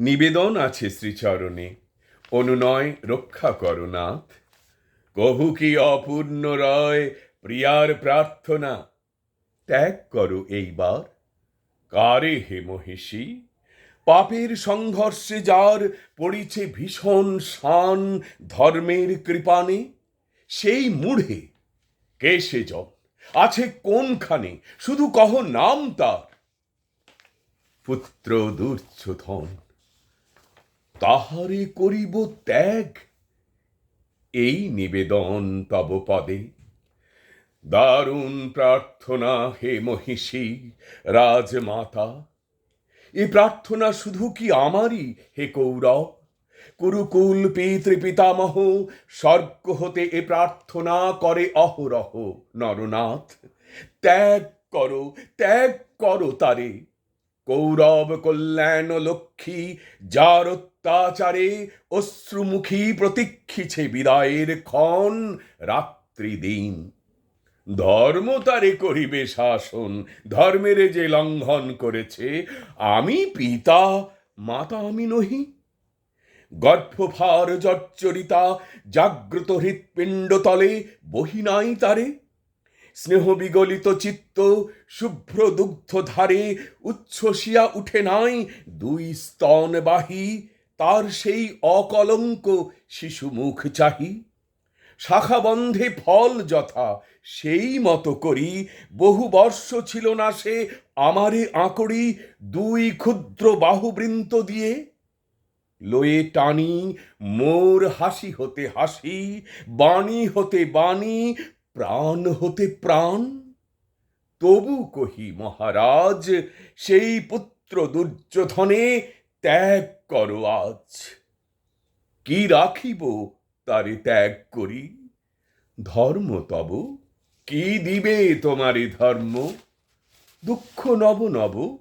নিবেদন আছে শ্রীচরণে। অনুনয় রক্ষা করো কহু কি অপূর্ণ রয় প্রিয়ার প্রার্থনা? ত্যাগ করো এইবার। কারে হে মহিষী? পাপের সংঘর্ষে যার পড়িছে ভীষণ শান ধর্মের কৃপানে, সেই মূঢ়ে কে সে জন? আছে কোনখানে? শুধু কহ নাম তার। পুত্র দুর্যোধন তাহারে করিব ত্যাগ। এই নিবেদন তব পদে। দারুণ প্রার্থনা হে মহিষী, রাজমাতা। এ প্রার্থনা শুধু কি আমারই, হে কৌরব? কুরুকুল পিতৃ পিতামহ, স্বর্গ হতে এ প্রার্থনা করে অহরহ নরনাথ। ত্যাগ করো ত্যাগ করো তারে। কৌরব কল্যাণ লক্ষ্মী, যার অত্যাচারে অশ্রুমুখী প্রতীক্ষিছে বিদায়ের ক্ষণ রাত্রি দিন ধর্ম তারে করিবে শাসন, ধর্মের যে লঙ্ঘন করেছে, আমি পিতা, মাতা আমি নহি। গর্ভভার জর্জরিতা, জাগ্রত হৃৎপিণ্ড তলে বহি নাই তারে। স্নেহ বিগলিত চিত্ত শুভ্র দুগ্ধ ধারে উচ্ছ্বসিয়া উঠে নাই দুই স্তন বাহি তার সেই অকলঙ্ক শিশু মুখ চাহি। শাখা বন্ধে ফল যথা সেই মতো করি, বহু বর্ষ ছিল না সে আমারে আঁকড়ি দুই ক্ষুদ্র বাহুবৃন্ত দিয়ে। লয়ে টানি, মোর হাসি হতে হাসি, বাণী হতে বাণী প্রাণ হতে প্রাণ। তবু কহি মহারাজ, সেই পুত্র দুর্যোধনে ত্যাগ করো আজ। কি রাখিব তারে ত্যাগ করি? ধর্ম তব, কি দিবে তোমারে ধর্ম? দুঃখ নব নব,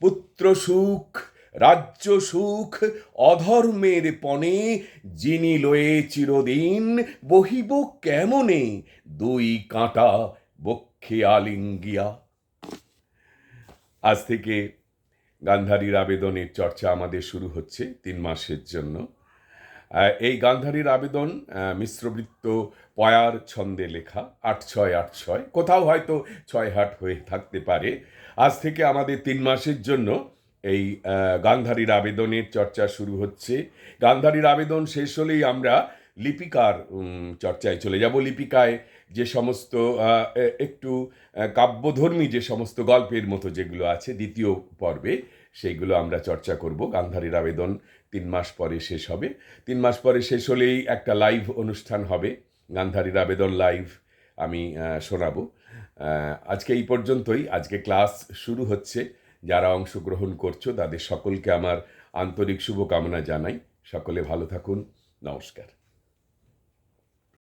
পুত্র সুখ রাজ্য সুখ অধর্মের পণে, যিনি লয়ে চিরদিন বহিব কেমনে? দুই কাঁটা বক্ষে আলিঙ্গিয়া। আজ থেকে গান্ধারীর আবেদনের চর্চা আমাদের শুরু হচ্ছে তিন মাসের জন্য। এই গান্ধারীর আবেদন মিশ্রবৃত্ত পয়ার ছন্দে লেখা, আট ছয় আট ছয়। কোথাও হয়তো ছয় হাট হয়ে থাকতে পারে। আজ থেকে আমাদের তিন মাসের জন্য এই গান্ধারীর আবেদনের চর্চা শুরু হচ্ছে। গান্ধারীর আবেদন শেষ হলেই আমরা লিপিকার চর্চায় চলে যাব। লিপিকায় যে সমস্ত একটু কাব্যধর্মী যে সমস্ত গল্পের মতো যেগুলো আছে, দ্বিতীয় পর্বে সেইগুলো আমরা চর্চা করব। গান্ধারীর আবেদন তিন মাস পরে শেষ হবে। তিন মাস পরে শেষ হলেই একটা লাইভ অনুষ্ঠান হবে। গান্ধারীর আবেদন লাইভ আমি শোনাবো। আজকে এই পর্যন্তই। আজকে ক্লাস শুরু হচ্ছে। যারা অংশগ্রহণ করছ তাদের সকলকে আমার আন্তরিক শুভকামনা জানাই। সকলে ভালো থাকুন। নমস্কার।